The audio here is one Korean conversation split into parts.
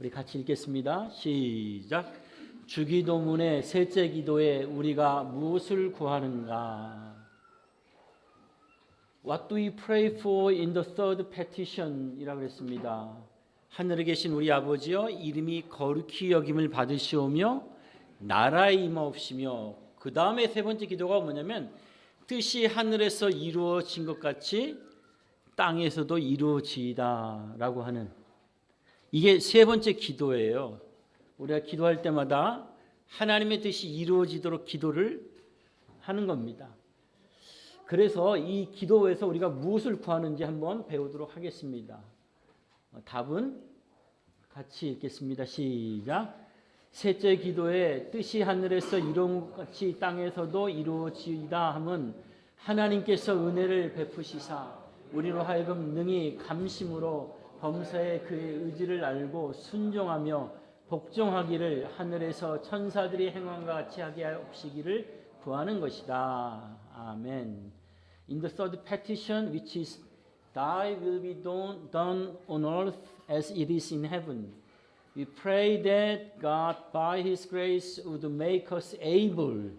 우리 같이 읽겠습니다. 시작. 주기도문의 셋째 기도에 우리가 무엇을 구하는가? What do we pray for in the third petition? 이라고 했습니다. 하늘에 계신 우리 아버지여 이름이 거룩히 여김을 받으시오며 나라의 임하옵시며 그 다음에 세 번째 기도가 뭐냐면 뜻이 하늘에서 이루어진 것 같이 땅에서도 이루어지이다라고 하는 이게 세 번째 기도예요. 우리가 기도할 때마다 하나님의 뜻이 이루어지도록 기도를 하는 겁니다. 그래서 이 기도에서 우리가 무엇을 구하는지 한번 배우도록 하겠습니다. 어, 답은 같이 읽겠습니다. 시작. 셋째 기도에 뜻이 하늘에서 이룬 것 같이 땅에서도 이루어지이다 함은 하나님께서 은혜를 베푸시사 우리로 하여금 능히 감심으로 범사의 그의 의지를 알고 순종하며 복종하기를 하늘에서 천사들이 행함과 같이 하게 하옵시기를 구하는 것이다. 아멘. In the third petition, which is Thy will be done, done on earth as it is in heaven. We pray that God, by His grace, would make us able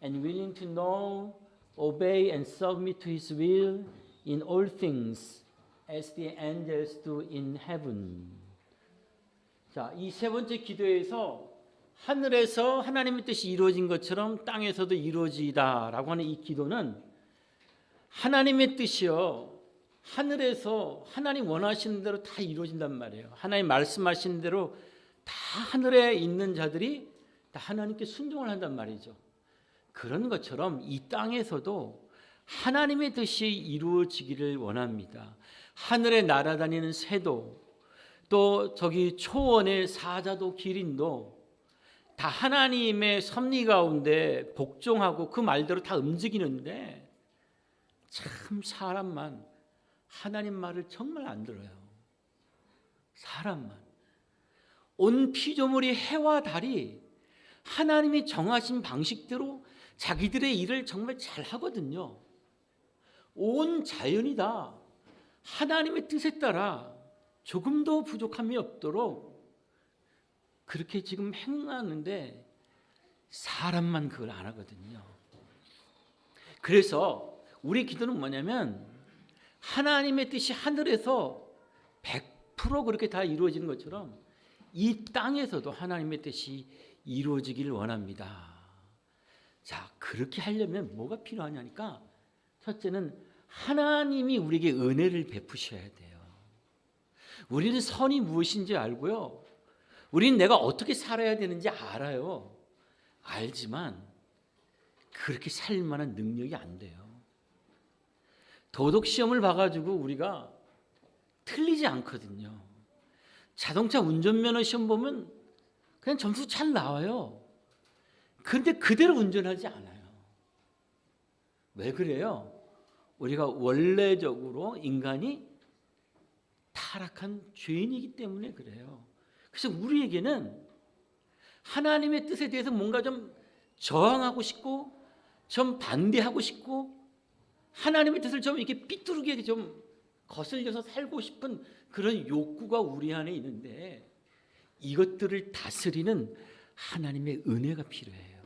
and willing to know, obey, and submit to His will in all things, as the angels do in heaven. 자, 이 세 번째 기도에서 하늘에서 하나님의 뜻이 이루어진 것처럼 땅에서도 이루어지다라고 하는 이 기도는 하나님의 뜻이요. 하늘에서 하나님 원하시는 대로 다 이루어진단 말이에요. 하나님 말씀하신 대로 다 하늘에 있는 자들이 다 하나님께 순종을 한단 말이죠. 그런 것처럼 이 땅에서도 하나님의 뜻이 이루어지기를 원합니다. 하늘에 날아다니는 새도 또 저기 초원의 사자도 기린도 다 하나님의 섭리 가운데 복종하고 그 말대로 다 움직이는데 참 사람만 하나님 말을 정말 안 들어요. 사람만. 온 피조물이 해와 달이 하나님이 정하신 방식대로 자기들의 일을 정말 잘 하거든요. 온 자연이 다 하나님의 뜻에 따라 조금도 부족함이 없도록 그렇게 지금 행하는데 사람만 그걸 안 하거든요. 그래서 우리 기도는 뭐냐면 하나님의 뜻이 하늘에서 100% 그렇게 다 이루어지는 것처럼 이 땅에서도 하나님의 뜻이 이루어지기를 원합니다. 자, 그렇게 하려면 뭐가 필요하냐니까 첫째는 하나님이 우리에게 은혜를 베푸셔야 돼요. 우리는 선이 무엇인지 알고요. 우리는 내가 어떻게 살아야 되는지 알아요. 알지만 그렇게 살 만한 능력이 안 돼요. 도덕 시험을 봐가지고 우리가 틀리지 않거든요. 자동차 운전면허 시험 보면 그냥 점수 잘 나와요. 그런데 그대로 운전하지 않아요. 왜 그래요? 우리가 원래적으로 인간이 타락한 죄인이기 때문에 그래요. 그래서 우리에게는 하나님의 뜻에 대해서 뭔가 좀 저항하고 싶고 좀 반대하고 싶고 하나님의 뜻을 좀 이렇게 삐뚤게 좀 거슬려서 살고 싶은 그런 욕구가 우리 안에 있는데 이것들을 다스리는 하나님의 은혜가 필요해요.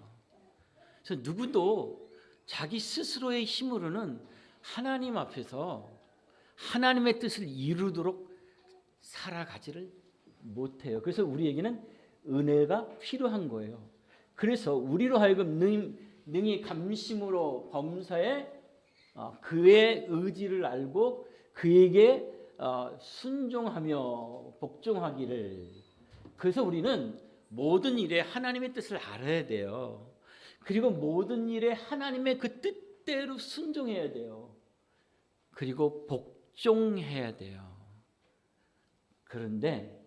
그래서 누구도 자기 스스로의 힘으로는 하나님 앞에서 하나님의 뜻을 이루도록 살아가지를 못해요. 그래서 우리에게는 은혜가 필요한 거예요. 그래서 우리로 하여금 능, 능히 감심으로 범사에 어, 그의 의지를 알고 그에게 어, 순종하며 복종하기를 그래서 우리는 모든 일에 하나님의 뜻을 알아야 돼요. 그리고 모든 일에 하나님의 그 뜻대로 순종해야 돼요. 그리고 복종해야 돼요. 그런데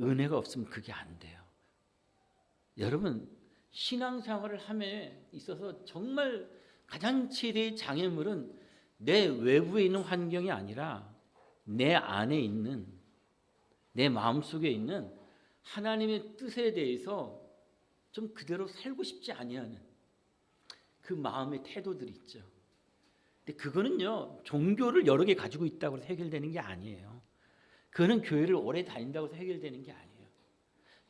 은혜가 없으면 그게 안 돼요. 여러분 신앙생활을 함에 있어서 정말 가장 최대의 장애물은 내 외부에 있는 환경이 아니라 내 안에 있는 내 마음속에 있는 하나님의 뜻에 대해서 좀 그대로 살고 싶지 아니하는 그 마음의 태도들이 있죠. 근데 그거는요 종교를 여러 개 가지고 있다고 해서 해결되는 게 아니에요. 그거는 교회를 오래 다닌다고 해서 해결되는 게 아니에요.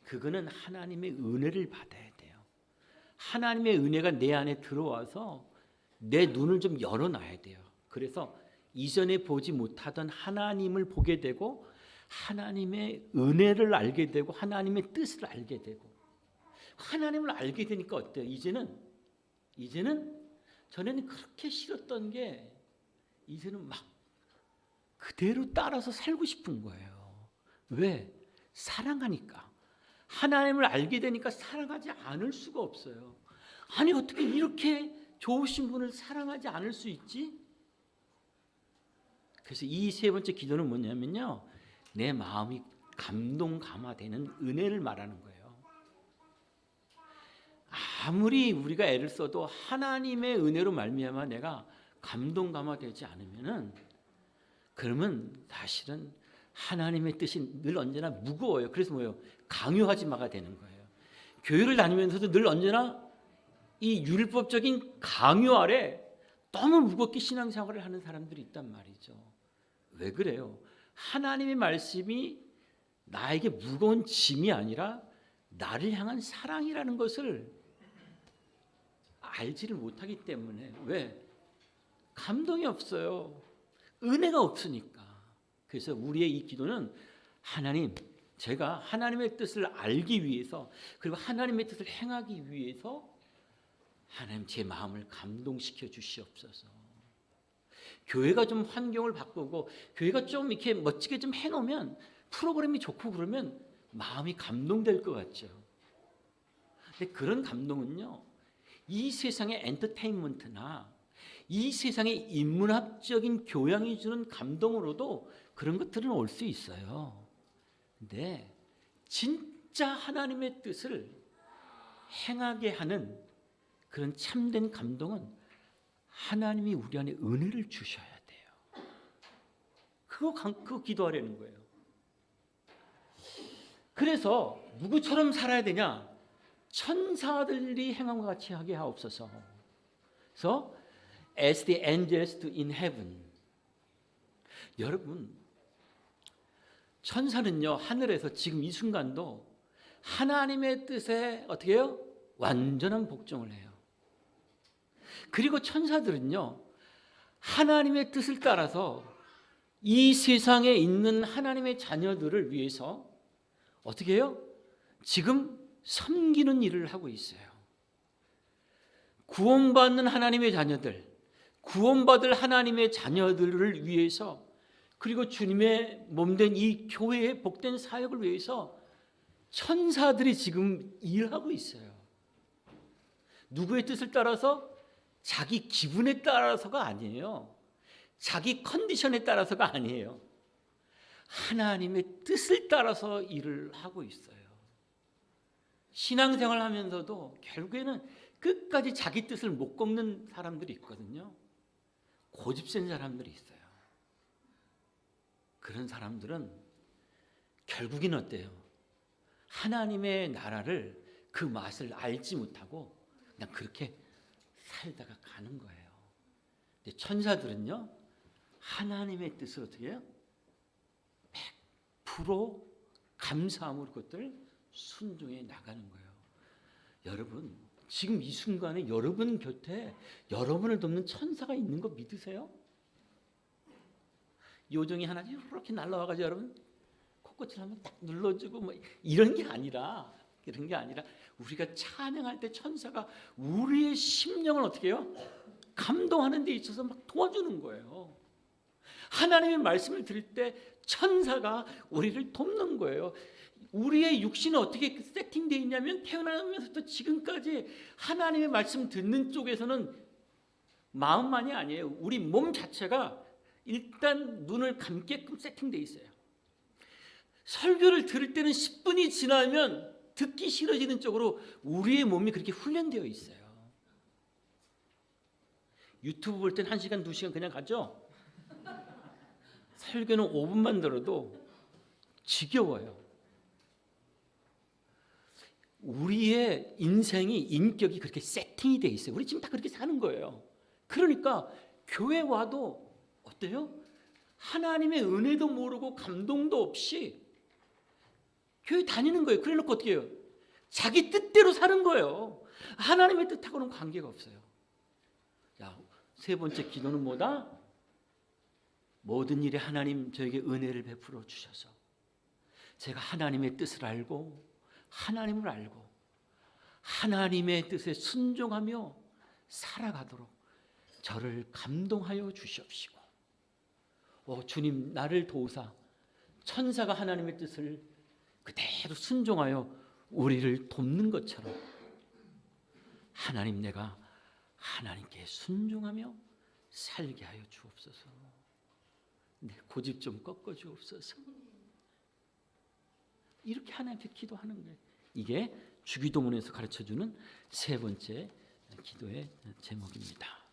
그거는 하나님의 은혜를 받아야 돼요. 하나님의 은혜가 내 안에 들어와서 내 눈을 좀 열어놔야 돼요. 그래서 이전에 보지 못하던 하나님을 보게 되고 하나님의 은혜를 알게 되고 하나님의 뜻을 알게 되고 하나님을 알게 되니까 어때요? 이제는 이제는 전에는 그렇게 싫었던 게 이제는 막 그대로 따라서 살고 싶은 거예요. 왜? 사랑하니까. 하나님을 알게 되니까 사랑하지 않을 수가 없어요. 아니 어떻게 이렇게 좋으신 분을 사랑하지 않을 수 있지? 그래서 이 세 번째 기도는 뭐냐면요. 내 마음이 감동 감화되는 은혜를 말하는 거예요. 아무리 우리가 애를 써도 하나님의 은혜로 말미암아 내가 감동 감화 되지 않으면은 그러면 사실은 하나님의 뜻이 늘 언제나 무거워요. 그래서 뭐예요? 강요하지 마가 되는 거예요. 교회를 다니면서도 늘 언제나 이 율법적인 강요 아래 너무 무겁게 신앙생활을 하는 사람들이 있단 말이죠. 왜 그래요? 하나님의 말씀이 나에게 무거운 짐이 아니라 나를 향한 사랑이라는 것을 알지를 못하기 때문에 왜 감동이 없어요. 은혜가 없으니까. 그래서 우리의 이 기도는 하나님, 제가 하나님의 뜻을 알기 위해서 그리고 하나님의 뜻을 행하기 위해서 하나님 제 마음을 감동시켜 주시옵소서. 교회가 좀 환경을 바꾸고 교회가 좀 이렇게 멋지게 좀 해놓으면 프로그램이 좋고 그러면 마음이 감동될 것 같죠. 근데 그런 감동은요, 이 세상의 엔터테인먼트나 이 세상의 인문학적인 교양이 주는 감동으로도 그런 것들은 올 수 있어요. 근데 진짜 하나님의 뜻을 행하게 하는 그런 참된 감동은 하나님이 우리 안에 은혜를 주셔야 돼요. 그거 강- 그거 기도하려는 거예요. 그래서 누구처럼 살아야 되냐? 천사들이 행함과 같이 하게 하옵소서. 그래서 as the angels do in heaven. 여러분 천사는요 하늘에서 지금 이 순간도 하나님의 뜻에 어떻게 해요? 완전한 복종을 해요. 그리고 천사들은요 하나님의 뜻을 따라서 이 세상에 있는 하나님의 자녀들을 위해서 어떻게 해요? 지금 섬기는 일을 하고 있어요. 구원받는 하나님의 자녀들, 구원받을 하나님의 자녀들을 위해서 그리고 주님의 몸된 이 교회의 복된 사역을 위해서 천사들이 지금 일하고 있어요. 누구의 뜻을 따라서 자기 기분에 따라서가 아니에요. 자기 컨디션에 따라서가 아니에요. 하나님의 뜻을 따라서 일을 하고 있어요. 신앙생활 하면서도 결국에는 끝까지 자기 뜻을 못 꺾는 사람들이 있거든요. 고집센 사람들이 있어요. 그런 사람들은 결국엔 어때요? 하나님의 나라를 그 맛을 알지 못하고 그냥 그렇게 살다가 가는 거예요. 근데 천사들은요, 하나님의 뜻을 어떻게 해요? 100% 감사함으로 그것들 순종해 나가는 거예요. 여러분, 지금 이 순간에 여러분 곁에 여러분을 돕는 천사가 있는 거 믿으세요? 요정이 하나 이렇게 날라와가지고 여러분 코끝을 한번 딱 눌러주고 뭐 이런 게 아니라 이런 게 아니라 우리가 찬양할 때 천사가 우리의 심령을 어떻게 해요? 감동하는 데 있어서 막 도와주는 거예요. 하나님의 말씀을 들을 때 천사가 우리를 돕는 거예요. 우리의 육신은 어떻게 세팅되어 있냐면 태어나면서부터 지금까지 하나님의 말씀 듣는 쪽에서는 마음만이 아니에요. 우리 몸 자체가 일단 눈을 감게끔 세팅되어 있어요. 설교를 들을 때는 10분이 지나면 듣기 싫어지는 쪽으로 우리의 몸이 그렇게 훈련되어 있어요. 유튜브 볼 땐 1시간, 2시간 그냥 가죠? 설교는 5분만 들어도 지겨워요. 우리의 인생이 인격이 그렇게 세팅이 돼 있어요. 우리 지금 다 그렇게 사는 거예요. 그러니까 교회 와도 어때요? 하나님의 은혜도 모르고 감동도 없이 교회 다니는 거예요. 그래 놓고 어떻게 해요? 자기 뜻대로 사는 거예요. 하나님의 뜻하고는 관계가 없어요. 자, 세 번째 기도는 뭐다? 모든 일에 하나님 저에게 은혜를 베풀어 주셔서 제가 하나님의 뜻을 알고 하나님을 알고 하나님의 뜻에 순종하며 살아가도록 저를 감동하여 주시옵시고 오 주님 나를 도우사 천사가 하나님의 뜻을 그대로 순종하여 우리를 돕는 것처럼 하나님 내가 하나님께 순종하며 살게 하여 주옵소서. 내 고집 좀 꺾어 주옵소서. 이렇게 하나님께 기도하는 거예요. 이게 주기도문에서 가르쳐 주는 세 번째 기도의 제목입니다.